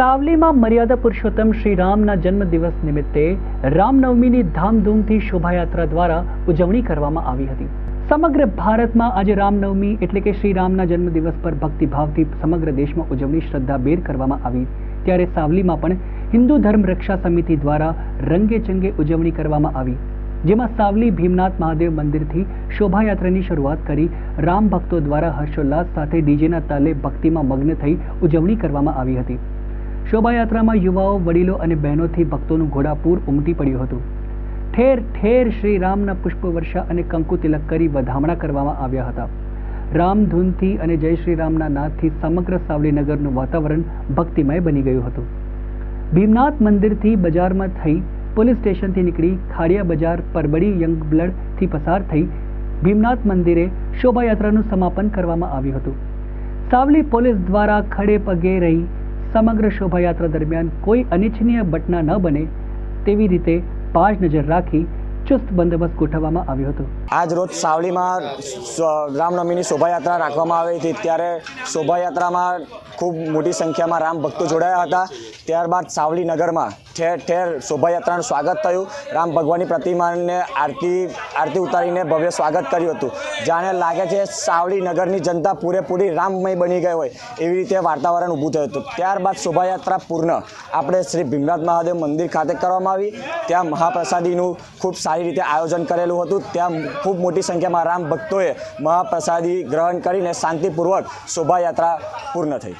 સાવલીમાં મર્યાદા પુરુષોત્તમ શ્રી રામના જન્મદિવસ નિમિત્તે રામનવમીની ધામધૂમથી શોભાયાત્રા દ્વારા ઉજવણી કરવામાં આવી હતી. સમગ્ર ભારતમાં આજે રામનવમી એટલે કે શ્રી રામના જન્મદિવસ પર ભક્તિભાવથી સમગ્ર દેશમાં ઉજવણી શ્રદ્ધાભેર કરવામાં આવી. ત્યારે સાવલીમાં પણ હિન્દુ ધર્મ રક્ષા સમિતિ દ્વારા રંગે ચંગે ઉજવણી કરવામાં આવી. જેમાં સાવલી ભીમનાથ મહાદેવ મંદિરથી શોભાયાત્રાની શરૂઆત કરી રામ ભક્તો દ્વારા હર્ષોલ્લાસ સાથે ડીજેના તાલે ભક્તિમાં મગ્ન થઈ ઉજવણી કરવામાં આવી હતી. શોભાયાત્રામાં યુવાઓ, વડીલો અને બહેનોથી ભક્તોનું ઘોડાપૂર ઉમટી પડ્યું હતું. ઠેર ઠેર શ્રી રામના પુષ્પવર્ષા અને કંકુ તિલક કરી વધામણા કરવામાં આવ્યા હતા. રામધૂનથી અને જય શ્રી રામના નાદથી સમગ્ર સાવલી નગરનું વાતાવરણ ભક્તિમય બની ગયું હતું. ભીમનાથ મંદિરથી બજારમાં થઈ પોલીસ સ્ટેશનથી નીકળી ખાડિયા બજાર પરબડી યંગ બ્લડથી પસાર થઈ ભીમનાથ મંદિરે શોભાયાત્રાનું સમાપન કરવામાં આવ્યું હતું. સાવલી પોલીસ દ્વારા ખડે પગે રહી સમગ્ર શોભાયાત્રા દરમિયાન કોઈ અનિચ્છનીય ઘટના ન બને તેવી રીતે પાજ નજર રાખી ચુસ્ત બંદોબસ્ત ગોઠવવામાં આવ્યો હતો. આજ રોજ સાવલીમાં રામનવમીની શોભાયાત્રા રાખવામાં આવી હતી. ત્યારે શોભાયાત્રામાં ખૂબ મોટી સંખ્યામાં રામ ભક્તો જોડાયા હતા. ત્યારબાદ સાવલી નગરમાં ઠેર ઠેર શોભાયાત્રાનું સ્વાગત થયું. રામ ભગવાનની પ્રતિમાને આરતી આરતી ઉતારીને ભવ્ય સ્વાગત કર્યું હતું. જાણે લાગે છે સાવલી નગરની જનતા પૂરેપૂરી રામમય બની ગઈ હોય એવી રીતે વાતાવરણ ઊભું થયું હતું. ત્યારબાદ શોભાયાત્રા પૂર્ણ આપણે શ્રી ભીમનાથ મહાદેવ મંદિર ખાતે કરવામાં આવી. ત્યાં મહાપ્રસાદીનું ખૂબ સારી રીતે આયોજન કરેલું હતું. ત્યાં ખૂબ મોટી સંખ્યામાં રામ ભક્તોએ મહાપ્રસાદી ગ્રહણ કરીને શાંતિપૂર્વક શોભાયાત્રા પૂર્ણ થઈ.